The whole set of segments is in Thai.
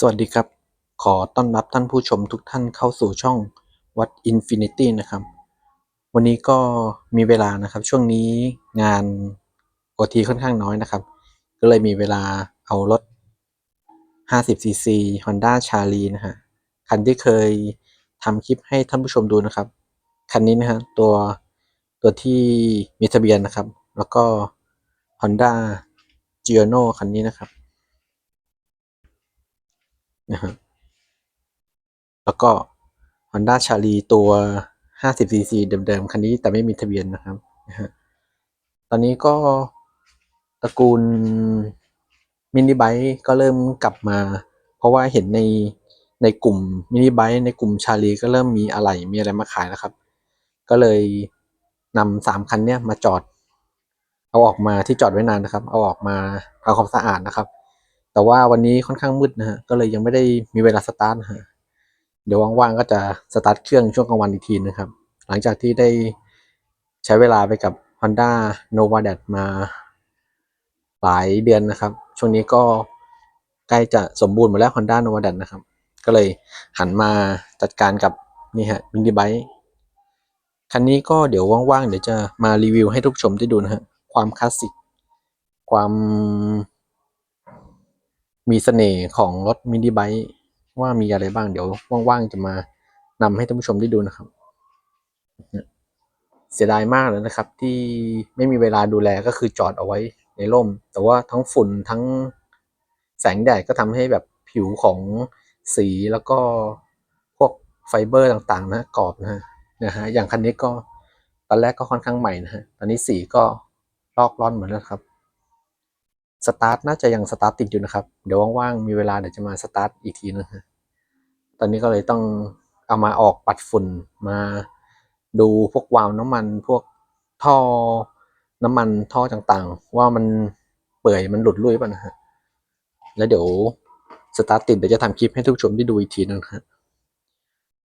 สวัสดีครับ ขอต้อนรับท่านผู้ชมทุกท่านเข้าสู่ช่องวัดอินฟินิตี้นะครับ วันนี้ก็มีเวลานะครับ ช่วงนี้งานโอทีค่อนข้างน้อยนะครับ ก็เลยมีเวลาเอารถ 50cc Honda Charlie นะฮะ คันที่เคยทำคลิปให้ท่านผู้ชมดูนะครับ คันนี้นะฮะตัวตัวที่มีทะเบียนนะครับ แล้วก็ Honda g i o n o คันนี้นะครับ นะฮะแล้วก็ Honda c h a r l i ตัว 50cc เดิมๆ คันนี้แต่ไม่มีทะเบียนนะครับนะฮะตอนนี้ก็ตระกูลมินิไบค์ก็เริ่มกลับมา เพราะว่าเห็นในในกลุ่มมินิไบค์ในกลุ่มชาลีก็เริ่มมีอะไรมีอะไรมาขายแล้วครับ ก็เลยนำสามคันเนี้ยมาจอด เอาออกมาที่จอดไว้นานนะครับ เอาออกมาทำความสะอาดนะครับ แต่ว่าวันนี้ค่อนข้างมืดนะฮะก็เลยยังไม่ได้มีเวลาสตาร์ทฮะเดี๋ยวว่างๆก็จะสตาร์ทเครื่องช่วงกลางวันอีกทีนะครับ หลังจากที่ได้ใช้เวลาไปกับ Honda Nova d a t มาหลายเดือนนะครับ ช่วงนี้ก็ใกล้จะสมบูรณ์หมดแล้ว Honda Nova d a t นะครับ ก็เลยหันมาจัดการกับนี่ฮะมินิไบค์คันนี้ก็เดี๋ยวว่างๆเดี๋ยวจะมารีวิวให้ทุกชมได้ดูนะฮะความคลาสสิกความ มีเสน่ห์ของรถมินิไบค์ว่ามีอะไรบ้างเดี๋ยวว่างๆจะมานำให้ท่านผู้ชมได้ดูนะครับ เสียดายมากเลยนะครับ ที่ไม่มีเวลาดูแลก็คือจอดเอาไว้ในร่ม แต่ว่าทั้งฝุ่นทั้งแสงแดดก็ทำให้แบบผิวของสีแล้วก็พวกไฟเบอร์ต่างๆ นะกรอบนะฮะนะฮะอย่างคันนี้ก็ตอนแรกก็ค่อนข้างใหม่นะฮะตอนนี้สีก็ลอกร่อนเหมือนแล้วครับ สตาร์ทน่าจะยังสตาร์ทติดอยู่นะครับ เดี๋ยวว่างๆ มีเวลาเดี๋ยวจะมาสตาร์ทอีกทีนึงฮะตอนนี้ก็เลยต้องเอามาออกปัดฝุ่นมาดูพวกวาล์วน้ำมันพวกท่อน้ำมันท่อต่างๆ ว่ามันเปื่อยมันหลุดลุ่ยป่ะนะฮะแล้วเดี๋ยวสตาร์ทติดเดี๋ยวจะทำคลิปให้ทุกชมได้ดูอีกทีนึงฮะ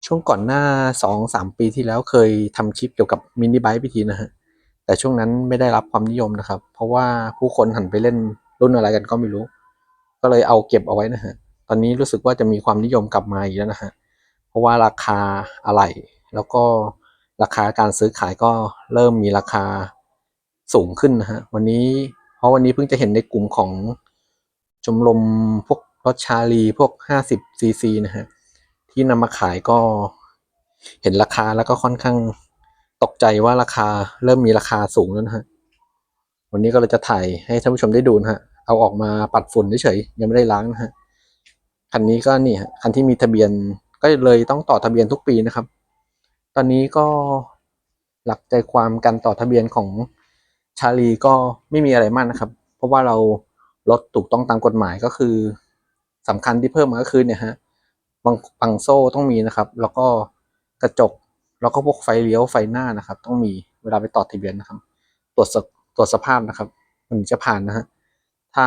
ช่วงก่อนหน้าสองสามปีที่แล้วเคยทำคลิปเกี่ยวกับมินิไบค์พิธีนะฮะ แต่ช่วงนั้นไม่ได้รับความนิยมนะครับ เพราะว่าผู้คนหันไปเล่นรุ่นอะไรกันก็ไม่รู้ ก็เลยเอาเก็บเอาไว้นะฮะ ตอนนี้รู้สึกว่าจะมีความนิยมกลับมาอีกแล้วนะฮะ เพราะว่าราคาอะไหล่แล้วก็ราคาการซื้อขายก็เริ่มมีราคาสูงขึ้นนะฮะ วันนี้เพราะวันนี้เพิ่งจะเห็นในกลุ่มของชมรมพวกรถชาลีพวก 50ซีซีนะฮะ ที่นำมาขายก็เห็นราคาแล้วก็ค่อนข้าง ตกใจว่าราคาเริ่มมีราคาสูงแล้วนะฮะ วันนี้ก็เลยจะถ่ายให้ท่านผู้ชมได้ดูนะฮะ เอาออกมาปัดฝุ่นเฉยๆยังไม่ได้ล้างนะฮะ คันนี้ก็นี่ฮะ คันที่มีทะเบียนก็เลยต้องต่อทะเบียนทุกปีนะครับ ตอนนี้ก็หลักใจความการต่อทะเบียนของชาลีก็ไม่มีอะไรมากนะครับ เพราะว่าเรารถถูกต้องตามกฎหมายก็คือสำคัญที่เพิ่มมาก็คือเนี่ยฮะบังบังโซ่ต้องมีนะครับ แล้วก็กระจก แล้วก็พวกไฟเลี้ยวไฟหน้านะครับ ต้องมีเวลาไปต่อทะเบียนนะครับ ตรวจสตรวจสภาพนะครับ มันจะผ่านนะฮะถ้า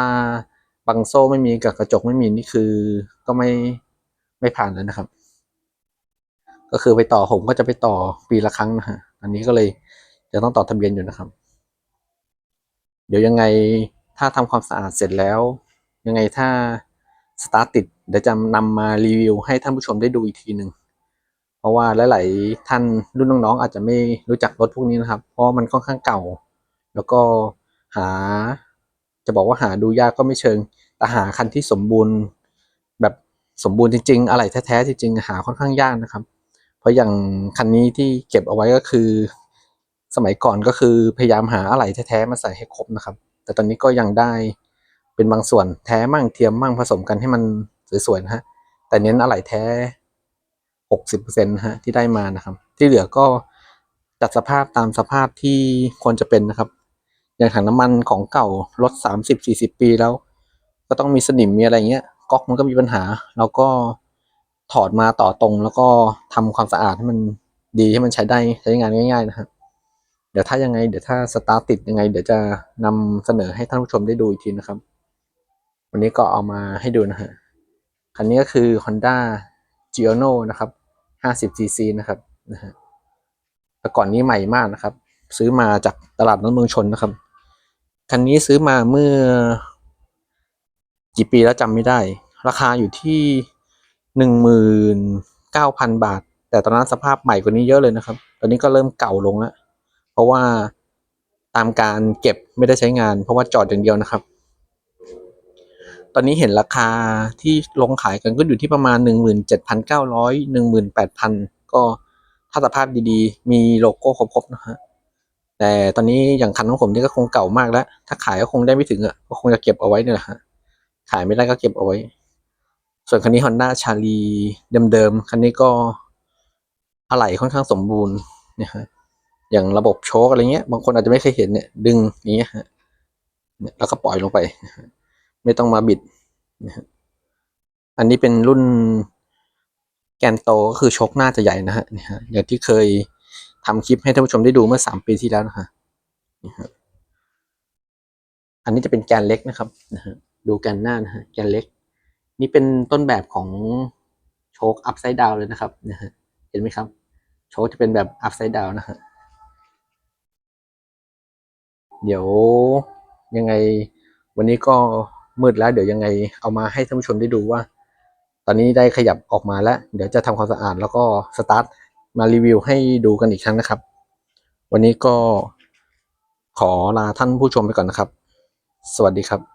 บังโซ่ไม่มีกับกระจกไม่มีนี่คือก็ไม่ไม่ผ่านเลยนะครับ ก็คือไปต่อผมก็จะไปต่อปีละครั้งนะฮะอันนี้ก็เลยจะต้องต่อทะเบียนอยู่นะครับ เดี๋ยวยังไงถ้าทำความสะอาดเสร็จแล้ว ยังไงถ้าสตาร์ทติดเดี๋ยวจะนำมารีวิวให้ท่านผู้ชมได้ดูอีกทีหนึ่ง ราะว่าหลาย ๆ ท่านรุ่นน้องๆอาจจะไม่รู้จักรถพวกนี้นะครับ เพราะมันค่อนข้างเก่า แล้วก็หา จะบอกว่าหาดูยากก็ไม่เชิง แต่หาคันที่สมบูรณ์แบบสมบูรณ์จริง ๆ อะไรแท้ ๆ จริง ๆ หาค่อนข้างยากนะครับ เพราะอย่างคันนี้ที่เก็บเอาไว้ก็คือ สมัยก่อนก็คือพยายามหาอะไรแท้ ๆ มาใส่ให้ครบนะครับ แต่ตอนนี้ก็ยังได้เป็นบางส่วนแท้มั่งเทียมมั่งผสมกันให้มันสวยๆนะฮะแต่เน้นอะไรแท้ หกสิบเปอร์เซ็นต์ฮะที่ได้มานะครับ ที่เหลือก็จัดสภาพตามสภาพที่ควรจะเป็นนะครับ อย่างถังน้ำมันของเก่ารถสามสิบสี่สิบปีแล้ว ก็ต้องมีสนิมมีอะไรเงี้ยก๊อกมันก็มีปัญหาเราก็ถอดมาต่อตรงแล้วก็ทำความสะอาดให้มันดีให้มันใช้ได้ใช้งานง่าย ๆ นะฮะเดี๋ยวถ้ายังไงเดี๋ยวถ้าสตาร์ติดยังไง เดี๋ยวจะนำเสนอให้ท่านผู้ชมได้ดูอีกทีนะครับ วันนี้ก็เอามาให้ดูนะฮะคันนี้ก็คือ Honda g i o n o นะครับ 50cc นะครับนะฮะแต่ก่อนนี้ใหม่มากนะครับ ซื้อมาจากตลาดน้ำเมืองชนนะครับ คันนี้ซื้อมาเมื่อ กี่ปีแล้วจำไม่ได้ ราคาอยู่ที่หนึ่งหมื่นเก้าพันบาท แต่ตอนนั้นสภาพใหม่กว่านี้เยอะเลยนะครับ ตอนนี้ก็เริ่มเก่าลงแล้ว เพราะว่าตามการเก็บไม่ได้ใช้งาน เพราะว่าจอดอย่างเดียวนะครับ ตอนนี้เห็นราคาที่ลงขายกันก็อยู่ที่ประมาณหนึ่งหมื่นเจ็ดพันเก้าร้อยหนึ่งหมื่นแปดพันก็ถ้าสภาพดีๆ มีโลโก้ครบๆนะฮะแต่ตอนนี้อย่างคันของผมนี่ก็คงเก่ามากแล้ว ถ้าขายก็คงได้ไม่ถึงอะก็คงจะเก็บเอาไว้เนี่ยแหละฮะขายไม่ได้ก็เก็บเอาไว้ ส่วนคันนี้ Honda ชาลีเดิมๆคันนี้ก็อะไหล่ค่อนข้างสมบูรณ์เนี่ยฮะอย่างระบบโชคอะไรเงี้ย บางคนอาจจะไม่เคยเห็นเนี่ย ดึงอย่างเงี้ยฮะเนี่ยแล้วก็ปล่อยลงไปนะฮะ ไม่ต้องมาบิดนะฮะอันนี้เป็นรุ่นแกนโตก็คือชคหน้าจะใหญ่นะฮะเนี่ยฮะอย่างที่เคยทำคลิปให้ท่านผู้ชมได้ดูเมื่อสามปีที่แล้วนะฮะนี่ฮะอันนี้จะเป็นแกนเล็กนะครับนะฮะดูแกนหน้านะฮะแกนเล็ก นี่เป็นต้นแบบของโชคอัพไซด์ดาวเลยนะครับนะฮะเห็นไหมครับ โชคจะเป็นแบบอัพไซด์ดาวนะฮะเดี๋ยวยังไงวันนี้ก็ มืดแล้วเดี๋ยวยังไงเอามาให้ท่านผู้ชมได้ดูว่า ตอนนี้ได้ขยับออกมาแล้ว เดี๋ยวจะทำความสะอาดแล้วก็สตาร์ทมารีวิวให้ดูกันอีกครั้งนะครับ วันนี้ก็ขอลาท่านผู้ชมไปก่อนนะครับ สวัสดีครับ